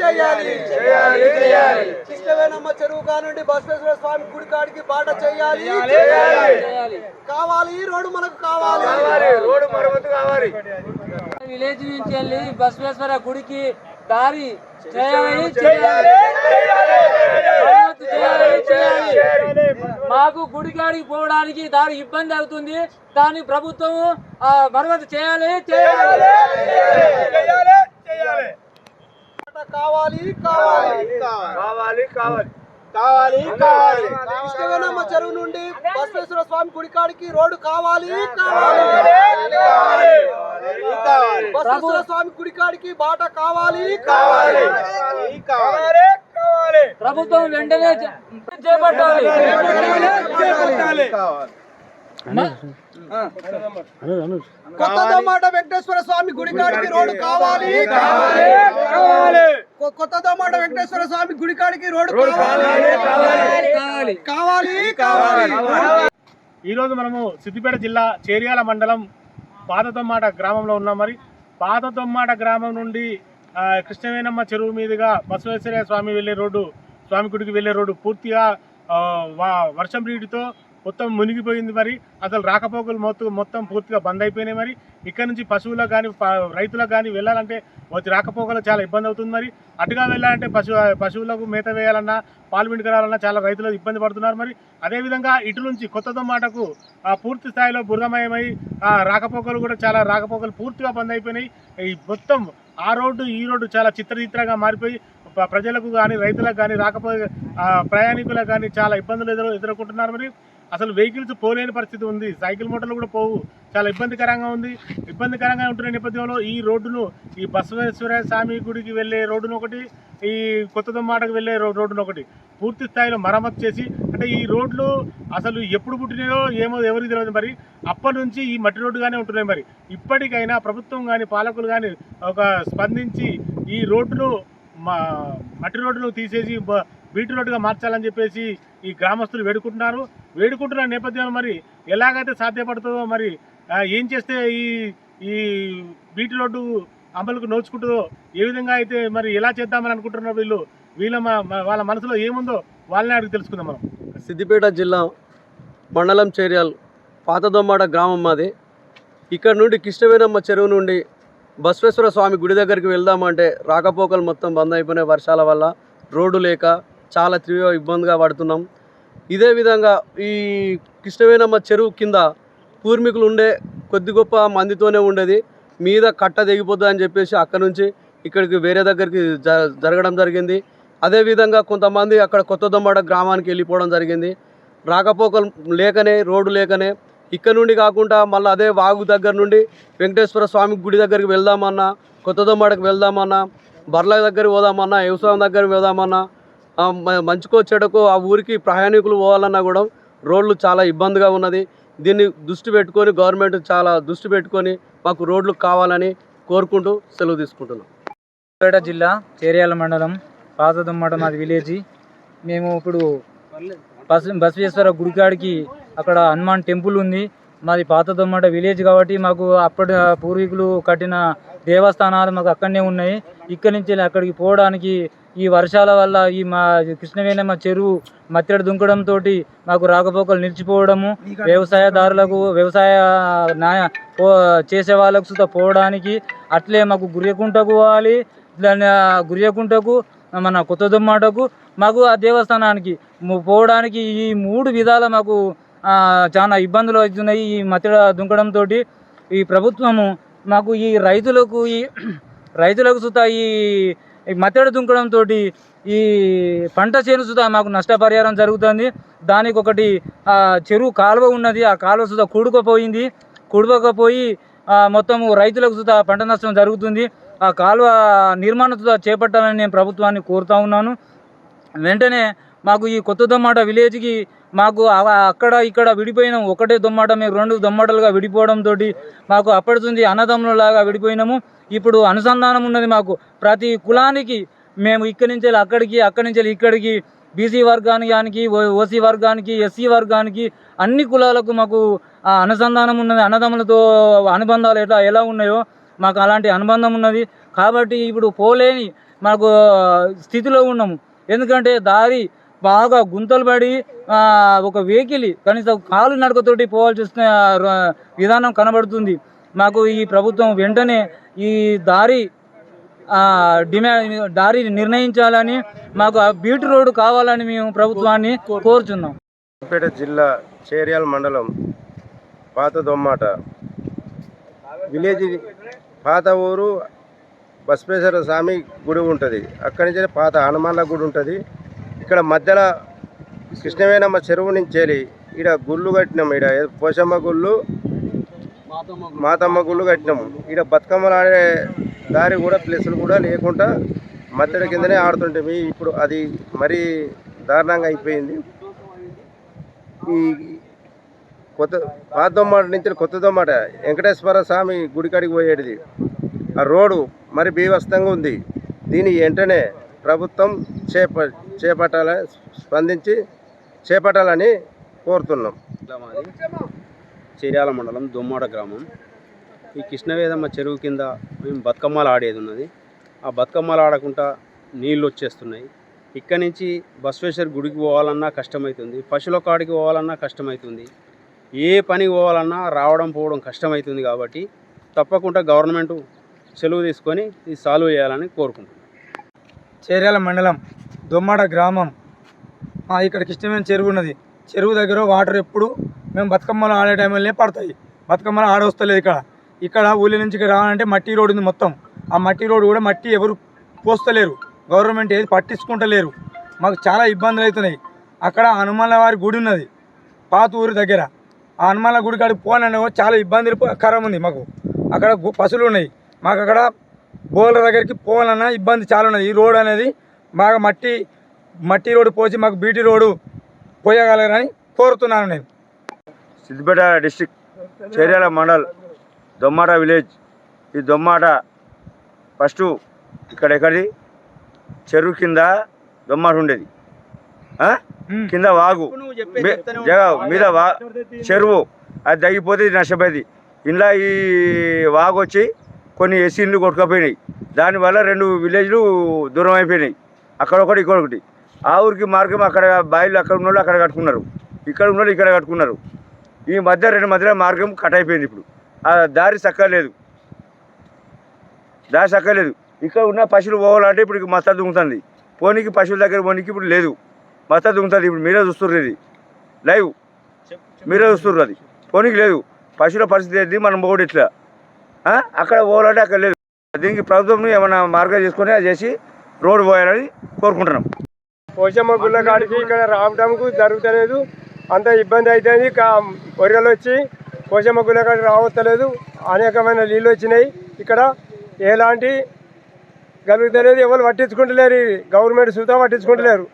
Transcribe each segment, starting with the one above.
చేయాలి చేయాలి. చేయాలి కృష్ణవేనమ్మ చెరువు కానుండి బసవేశ్వర స్వామి గుడి కాడికి బాట చేయాలి చేయాలి కావాలి ఈ రోడ్డు మనకు కావాలి. కావాలి రోడ్డు మరమ్మతు కావాలి. విలేజ్ నుంచి వెళ్ళి బసవేశ్వర గుడికి దారి చేయాలి చేయాలి చేయాలి. చేయాలి మాకు గుడి కాడికి పోవడానికి దారి ఇబ్బంది అవుతుంది. దాని ప్రభుత్వం మరమ్మతు చేయాలి చేయాలి బాట కావాలి కావాలి కావాలి కావాలి కావాలి కావాలి కృష్ణవేనమ్మ చెరువు నుండి బసవేశ్వర స్వామి గుడి కాడికి రోడ్డు కావాలి కావాలి బసవేశ్వర స్వామి గుడి కాడికి బాట కావాలి కావాలి కావాలి కావాలి ప్రభుత్వం వెంటనే చేపట్టాలి కొత్త దొమ్మాట వెంకటేశ్వర స్వామి గుడి కాడికి రోడ్డు కావాలి కావాలి కావాలి కొత్త దొమ్మాట వెంకటేశ్వర స్వామి గుడి కాడికి రోడ్డు కావాలి. కావాలి కావాలి. కావాలి. ఈరోజు మనము సిద్దిపేట జిల్లా చేర్యాల మండలం పాతతొమ్మాట గ్రామంలో ఉన్నాం మరి. పాతతొమ్మాట గ్రామం నుండి ఆ, కృష్ణవేనమ్మ చెరువు మీదుగా బసవేశ్వర స్వామి వెళ్ళే రోడ్డు స్వామి గుడికి వెళ్ళే రోడ్డు పూర్తిగా వర్షం నీటితో మొత్తం మునిగిపోయింది మరి. అసలు రాకపోకలు మొత్తం మొత్తం పూర్తిగా బంద్ అయిపోయినాయి మరి. ఇక్కడ నుంచి పశువులకు కానీ రైతులకు కానీ వెళ్ళాలంటే వచ్చి రాకపోకలు చాలా ఇబ్బంది అవుతుంది మరి. అటుగా వెళ్ళాలంటే పశు పశువులకు మేత వేయాలన్నా పాలు పిండుకరాలన్నా చాలా రైతులు ఇబ్బంది పడుతున్నారు మరి. అదేవిధంగా ఇటు నుంచి కొత్త దొమ్మాటకు పూర్తి స్థాయిలో బురదమయమై రాకపోకలు కూడా చాలా రాకపోకలు పూర్తిగా బంద్ అయిపోయినాయి. ఈ మొత్తం ఆ రోడ్డు ఈ రోడ్డు చాలా చిత్రచిత్రంగా మారిపోయి ప్రజలకు కానీ రైతులకు కానీ రాకపోయే ప్రయాణికులకు కానీ చాలా ఇబ్బందులు ఎదురు ఎదుర్కొంటున్నారు మరి. అసలు వెహికల్స్ పోలేని పరిస్థితి ఉంది. సైకిల్ మోటార్లు కూడా పోవు. చాలా ఇబ్బందికరంగా ఉంది. ఇబ్బందికరంగా ఉంటున్న నేపథ్యంలో ఈ రోడ్డును ఈ బసవేశ్వర స్వామి గుడికి వెళ్ళే రోడ్డును ఒకటి ఈ కొత్త దొమ్మాటకు వెళ్ళే రోడ్డును ఒకటి పూర్తి స్థాయిలో మరమ్మతు చేసి అంటే ఈ రోడ్లు అసలు ఎప్పుడు పుట్టినాయో ఏమో ఎవరికి తెలియదు మరి. అప్పటి నుంచి ఈ మట్టి రోడ్డుగానే ఉంటున్నాయి మరి. ఇప్పటికైనా ప్రభుత్వం కానీ పాలకులు కానీ ఒక స్పందించి ఈ రోడ్డును మా మట్టి రోడ్డును తీసేసి బ- బీటీ రోడ్డుగా మార్చాలని చెప్పేసి ఈ గ్రామస్తులు వేడుకుంటున్నారు. వేడుకుంటున్న నేపథ్యంలో మరి ఎలాగైతే సాధ్యపడుతుందో మరి ఏం చేస్తే ఈ ఈ బీటీ రోడ్డు అమలుకు నోచుకుంటుందో ఏ విధంగా అయితే మరి ఎలా చేద్దామని అనుకుంటున్నారు వీళ్ళు? వీళ్ళ వాళ్ళ మనసులో ఏముందో వాళ్ళని అడిగి తెలుసుకుందాం మనం. సిద్దిపేట జిల్లా మండలం చేర్యాల్ పాతదొమ్మాడ గ్రామం మాది. ఇక్కడ నుండి కృష్ణవేనమ్మ చెరువు నుండి బసవేశ్వర స్వామి గుడి దగ్గరికి వెళ్దామంటే రాకపోకలు మొత్తం బంద్ అయిపోయినాయి వర్షాల వల్ల. రోడ్డు లేక చాలా తీవ్ర ఇబ్బందిగా పడుతున్నాం. ఇదే విధంగా ఈ కృష్ణవేనమ్మ చెరువు కింద పూర్మికులు ఉండే కొద్ది గొప్ప మందితోనే ఉండేది. మీద కట్ట తెగిపోద్ది అని చెప్పేసి అక్కడ నుంచి ఇక్కడికి వేరే దగ్గరికి జ జరగడం జరిగింది. అదేవిధంగా కొంతమంది అక్కడ కొత్తదొమ్మడ గ్రామానికి వెళ్ళిపోవడం జరిగింది. రాకపోకలు లేకనే రోడ్డు లేకనే ఇక్కడ నుండి కాకుండా మళ్ళీ అదే వాగు దగ్గర నుండి వెంకటేశ్వర స్వామి గుడి దగ్గరికి వెళ్దామన్నా కొత్త దొమ్మాడకి వెళ్దామన్నా బర్ల దగ్గరికి పోదామన్నా వ్యవసాయం దగ్గరికి వెళ్దామన్నా మంచుకో చెడకో ఆ ఊరికి ప్రయాణికులు పోవాలన్నా కూడా రోడ్లు చాలా ఇబ్బందిగా ఉన్నది. దీన్ని దృష్టి పెట్టుకొని గవర్నమెంట్ చాలా దృష్టి పెట్టుకొని మాకు రోడ్లు కావాలని కోరుకుంటూ సెలవు తీసుకుంటున్నాం. పేట జిల్లా చేర్యాల మండలం పాతదుమ్మట మాది విలేజ్. మేము ఇప్పుడు బస్ బసవేశ్వర గుడికాడికి అక్కడ హనుమాన్ టెంపుల్ ఉంది. మాది పాతదమ్మట విలేజ్ కాబట్టి మాకు అప్పటి పూర్వీకులు కట్టిన దేవస్థానాలు మాకు అక్కడనే ఉన్నాయి. ఇక్కడి నుంచి అక్కడికి పోవడానికి ఈ వర్షాల వల్ల ఈ మా కృష్ణవేణమ్మ చెరువు మత్తడి దుంకడంతో మాకు రాకపోకలు నిలిచిపోవడము వ్యవసాయదారులకు వ్యవసాయ న్యాయ పో- చేసే వాళ్ళకు సుత పోవడానికి అట్లే మాకు గుర్యకుంటకు పోవాలి. దాని గుర్యకుంటకు మన కొత్త దుమ్మాటకు మాకు ఆ దేవస్థానానికి పోవడానికి ఈ మూడు విధాల మాకు చాలా ఇబ్బందులు అవుతున్నాయి ఈ మత్తడి దుంకడంతో ఈ ప్రభుత్వము మాకు ఈ రైతులకు ఈ రైతులకు సుత ఈ మత్తడి దుంకడంతో ఈ పంట చేను సుతా మాకు నష్టపరిహారం జరుగుతుంది. దానికి ఒకటి చెరువు కాలువ ఉన్నది. ఆ కాలువ సుతా కూడుకుపోయింది. కూడుకపోయి మొత్తము రైతులకు సుత పంట నష్టం జరుగుతుంది. ఆ కాలువ నిర్మాణం సుతా చేపట్టాలని నేను ప్రభుత్వాన్ని కోరుతా ఉన్నాను. వెంటనే మాకు ఈ కొత్త దొమ్మాట విలేజ్కి మాకు అక్కడ ఇక్కడ విడిపోయినాము ఒకటే దొమ్మాట మేము రెండు దొమ్మటలుగా విడిపోవడంతో మాకు అప్పటితుంది అన్నదమ్ములలాగా విడిపోయినాము. ఇప్పుడు అనుసంధానం ఉన్నది మాకు. ప్రతి కులానికి మేము ఇక్కడి నుంచి అక్కడికి అక్కడి నుంచి వెళ్ళి ఇక్కడికి బీసీ వర్గానికి ఓసీ వర్గానికి ఎస్సీ వర్గానికి అన్ని కులాలకు మాకు ఆ అనుసంధానం ఉన్నది. అన్నదమ్ములతో అనుబంధాలు ఎట్లా ఎలా ఉన్నాయో మాకు అలాంటి అనుబంధం ఉన్నది. కాబట్టి ఇప్పుడు పోలేని మాకు స్థితిలో ఉన్నాము. ఎందుకంటే దారి బాగా గుంతలు పడి ఒక వెహికల్ కనీసం కాలు నడకతోటి పోవాల్సి వస్తున్న విధానం కనబడుతుంది. మాకు ఈ ప్రభుత్వం వెంటనే ఈ దారి డిమాండ్ దారి నిర్ణయించాలని మాకు ఆ బీట్ రోడ్డు కావాలని మేము ప్రభుత్వాన్ని కోరుచున్నాం. పేట జిల్లా చేర్యాల మండలం పాత దొమ్మాట. విలేజ్ పాత ఊరు బస్పేశ్వర స్వామి గుడి ఉంటుంది. అక్కడి నుంచి పాత హనుమాన్ల గుడి ఉంటుంది. ఇక్కడ మధ్యలో కృష్ణవేనమ్మ చెరువు నుంచి వెళ్ళి ఈడ గుళ్ళు కట్టినాం ఈడ. పోషమ్మ గుళ్ళు మాతమ్మ గుళ్ళు కట్టినాము. ఇక్కడ బతుకమ్మలు ఆడే దారి కూడా ప్లేసులు కూడా లేకుండా మధ్యలో కిందనే ఆడుతుంటే ఇప్పుడు అది మరీ దారుణంగా అయిపోయింది. ఈ కొత్త పాత దొమ్మాట నుంచి కొత్త దొమ్మాట వెంకటేశ్వర స్వామి గుడికాడికి పోయేటిది. ఆ రోడ్డు మరి బీభత్సంగా ఉంది. దీని వెంటనే ప్రభుత్వం చేప చేపట్టాలని స్పందించి చేపట్టాలని కోరుతున్నాం. చీర్యాల మండలం దొమ్మాడ గ్రామం. ఈ కృష్ణవేదమ్మ చెరువు కింద మేము బతుకమ్మలు ఆడేది ఉన్నది. ఆ బతుకమ్మలు ఆడకుండా నీళ్ళు వచ్చేస్తున్నాయి. ఇక్కడి నుంచి బసవేశ్వర్ గుడికి పోవాలన్నా కష్టమవుతుంది పశువుల కాడికి పోవాలన్నా కష్టమవుతుంది ఏ పనికి పోవాలన్నా రావడం పోవడం కష్టమవుతుంది కాబట్టి తప్పకుండా గవర్నమెంట్ సెలవు తీసుకొని ఇది సాల్వ్ చేయాలని కోరుకుంటున్నాను చేర్యాల మండలం దొమ్మడ గ్రామం. ఇక్కడ ఇష్టమైన చెరువు ఉన్నది. చెరువు దగ్గర వాటర్ ఎప్పుడు మేము బతుకమ్మలు ఆడే టైంలోనే పడతాయి. బతుకమ్మలు ఆడవస్తలేదు ఇక్కడ. ఇక్కడ ఊళ్ళ నుంచి రావాలంటే మట్టి రోడ్ ఉంది మొత్తం. ఆ మట్టి రోడ్ కూడా మట్టి ఎవరు పోస్తలేరు. గవర్నమెంట్ ఏది పట్టించుకుంటలేరు. మాకు చాలా ఇబ్బందులు అవుతున్నాయి. అక్కడ హనుమాన్ల వారి గుడి ఉన్నది. పాత ఊరి దగ్గర. ఆ హనుమాన్ల గుడి కాడికి పోనండి చాలా ఇబ్బంది కరం ఉంది మాకు. అక్కడ పశువులు ఉన్నాయి. మాకు అక్కడ బోర్ల దగ్గరికి పోవాలన్నా ఇబ్బంది చాలా ఉన్నది. ఈ రోడ్ అనేది బాగా మట్టి మట్టి రోడ్డు పోసి మాకు బీటీ రోడ్డు పోయగలరని కోరుతున్నాను నేను. Siddipet district Cheriyal mandal Dommata village. ఈ దొమ్మాట ఫస్ట్ ఇక్కడ ఎక్కడిది? చెరువు కింద దొమ్మాట ఉండేది. కింద వాగు. జగ మీద వా చెరువు. అది తగ్గిపోతే ఇది నష్టపోయింది. ఇంట్లో ఈ వాగు వచ్చి కొన్ని ఎస్సీలు కొట్టుకపోయినాయి. దానివల్ల రెండు విలేజ్లు దూరం అయిపోయినాయి. అక్కడ ఒకటి ఇక్కడ ఒకటి. ఆ ఊరికి మార్గం అక్కడ బాయిలు అక్కడ ఉన్న అక్కడ కట్టుకున్నారు. ఇక్కడ ఉన్న ఇక్కడ కట్టుకున్నారు. ఈ మధ్య రెండు మధ్యలో మార్గం కట్ అయిపోయింది ఇప్పుడు. ఆ దారి చక్కలేదు దారి చక్కలేదు ఇక్కడ ఉన్న పశువులు పోవాలంటే ఇప్పుడు మస్తా దుంగుతుంది పోనీకి పశువుల దగ్గర పోనీకి ఇప్పుడు లేదు. మస్తా దుంగుతుంది ఇప్పుడు మీరే చూస్తుర్రు ఇది. లైవ్. మీరే చూస్తుర్రు అది. పోనీకి లేదు. పశువుల పరిస్థితి ఏంది? మనం పోవడం ఇట్లా అక్కడ పోవాలంటే అక్కడ లేదు. దీనికి ప్రభుత్వం ఏమైనా మార్గం చేసుకుని అది చేసి రోడ్డు పోయాలని కోరుకుంటున్నాం. పోచమ్మ గుళ్ళ కాడికి ఇక్కడ రావడానికి జరుగుతలేదు. అంత ఇబ్బంది అవుతుంది వరిగలు వచ్చి కోసమ్మ గుళ్ళ రావట్లేదు. అనేకమైన నీళ్ళు వచ్చినాయి. ఇక్కడ ఎలాంటి గలుగుతలేదు ఎవరు పట్టించుకుంటలేరు. గవర్నమెంట్ సుతా పట్టించుకుంటలేరు.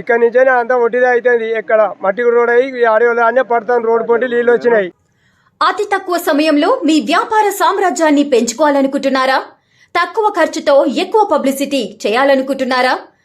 ఇక్కడ నుంచే అంతా ఒట్టిదే అవుతుంది ఇక్కడ మట్టి రోడ్ అయ్యి ఆడవాళ్ళు అన్నీ పడతాను రోడ్డు పొంటి నీళ్ళు వచ్చినాయి. అతి తక్కువ సమయంలో మీ వ్యాపార సామ్రాజ్యాన్ని పెంచుకోవాలనుకుంటున్నారా? తక్కువ ఖర్చుతో ఎక్కువ పబ్లిసిటీ చేయాలనుకుంటున్నారా?